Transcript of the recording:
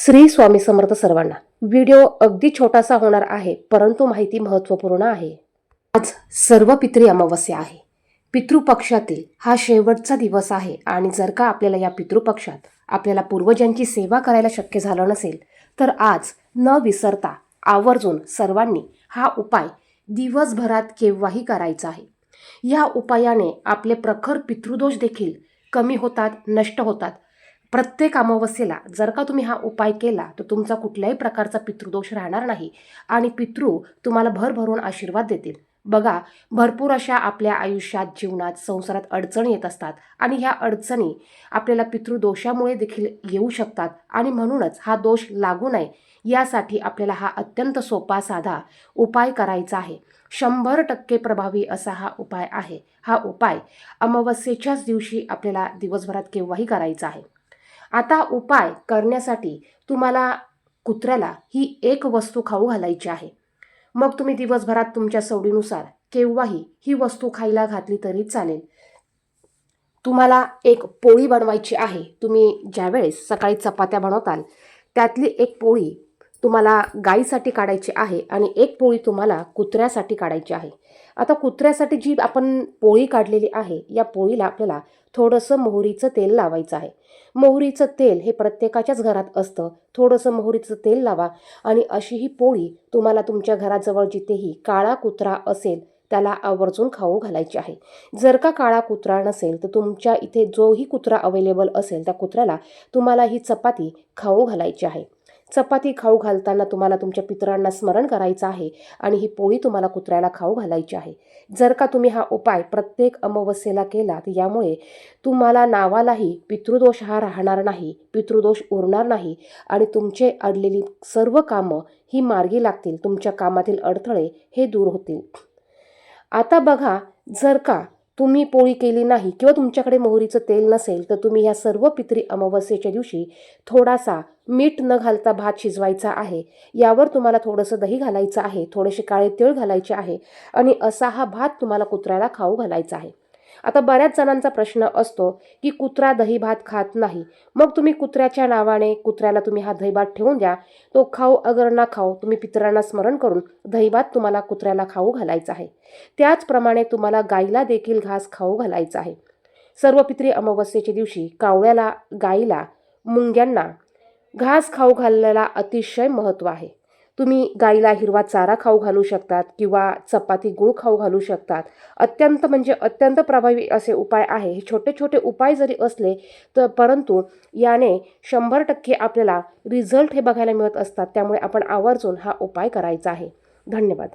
श्री स्वामी समर्थ सर्वांना. व्हिडिओ अगदी छोटासा होणार आहे परंतु माहिती महत्त्वपूर्ण आहे. आज सर्व पितृ अमावस्या आहे. पितृपक्षातील हा शेवटचा दिवस आहे आणि जर का आपल्याला या पितृपक्षात आपल्याला पूर्वजांची सेवा करायला शक्य झालं नसेल तर आज न विसरता आवर्जून सर्वांनी हा उपाय दिवसभरात केव्हाही करायचा आहे. या उपायाने आपले प्रखर पितृदोष देखील कमी होतात नष्ट होतात प्रत्येक अमावस्येला जर का तुम्ही हा उपाय केला तर तुमचा कुठल्याही प्रकारचा पितृदोष राहणार नाही आणि पितृ तुम्हाला भरभरून आशीर्वाद देतील. बघा भरपूर अशा आपल्या आयुष्यात जीवनात संसारात अडचणी येत असतात आणि ह्या अडचणी आपल्याला पितृदोषामुळे देखील येऊ शकतात आणि म्हणूनच हा दोष लागू नये. यासाठी आपल्याला हा अत्यंत सोपा साधा उपाय करायचा आहे. शंभर टक्के प्रभावी असा हा उपाय आहे. हा उपाय अमावस्येच्याच दिवशी आपल्याला दिवसभरात केव्हाही करायचा आहे. आता उपाय करण्यासाठी तुम्हाला कुत्र्याला ही एक वस्तू खाऊ घालायची आहे. मग तुम्ही दिवसभरात तुमच्या सवडीनुसार केव्हाही ही वस्तू खायला घातली तरी चालेल. तुम्हाला एक पोळी बनवायची आहे. तुम्ही ज्यावेळेस सकाळी चपात्या बनवताल त्यातली एक पोळी तुम्हाला गाईसाठी काढायची आहे आणि एक पोळी तुम्हाला कुत्र्यासाठी काढायची आहे. आता कुत्र्यासाठी जी आपण पोळी काढलेली आहे या पोळीला आपल्याला थोडंसं मोहरीचं तेल लावायचं आहे. मोहरीचं तेल हे प्रत्येकाच्याच घरात असतं. थोडंसं मोहरीचं तेल लावा आणि अशी ही पोळी तुम्हाला तुमच्या घराजवळ जिथेही काळा कुत्रा असेल त्याला आवर्जून खाऊ घालायची आहे. जर का काळा कुत्रा नसेल तर तुमच्या इथे जोही कुत्रा अवेलेबल असेल त्या कुत्र्याला तुम्हाला ही चपाती खाऊ घालायची आहे. चपाती खाऊ घालताना तुम्हाला तुमच्या पितरांना स्मरण करायचं आहे आणि ही पोळी तुम्हाला कुत्र्याला खाऊ घालायची आहे. जर का तुम्ही हा उपाय प्रत्येक अमावस्येला केला तर यामुळे तुम्हाला नावालाही पितृदोष हा राहणार नाही पितृदोष उरणार नाही आणि तुमचे अडलेली सर्व कामं ही मार्गी लागतील तुमच्या कामातील अडथळे हे दूर होतील. आता बघा जर का तुम्ही पोळी केली नाही किंवा तुमच्याकडे मोहरीचं तेल नसेल तर तुम्ही ह्या सर्व पितरी अमावस्येच्या दिवशी थोडासा मीठ न घालता भात शिजवायचा आहे. यावर तुम्हाला थोडंसं दही घालायचं आहे थोडेसे काळे तीळ घालायचे आहे आणि असा हा भात तुम्हाला कुत्र्याला खाऊ घालायचा आहे. आता बऱ्याच जणांचा प्रश्न असतो की कुत्रा दही भात खात नाही. मग तुम्ही कुत्र्याच्या नावाने कुत्र्याला तुम्ही हा दही भात ठेवून द्या. तो खाऊ अगर ना खाऊ तुम्ही पितरांना स्मरण करून दही भात तुम्हाला कुत्र्याला खाऊ घालायचा आहे. त्याचप्रमाणे तुम्हाला गाईला देखील घास खाऊ घालायचा आहे. सर्व पित्री अमावस्येच्या दिवशी कावळ्याला गाईला मुंग्यांना घास खाऊ घालण्याला अतिशय महत्त्व आहे. तुम्ही गाईला हिरवा चारा खाऊ घालू शकतात किंवा चपाती गूळ खाऊ घालू शकतात. अत्यंत म्हणजे अत्यंत प्रभावी असे उपाय आहे. हे छोटे छोटे उपाय जरी असले तर परंतु याने शंभर टक्के आपल्याला रिझल्ट हे बघायला मिळत असतात. त्यामुळे आपण आवर्जून हा उपाय करायचा आहे. धन्यवाद.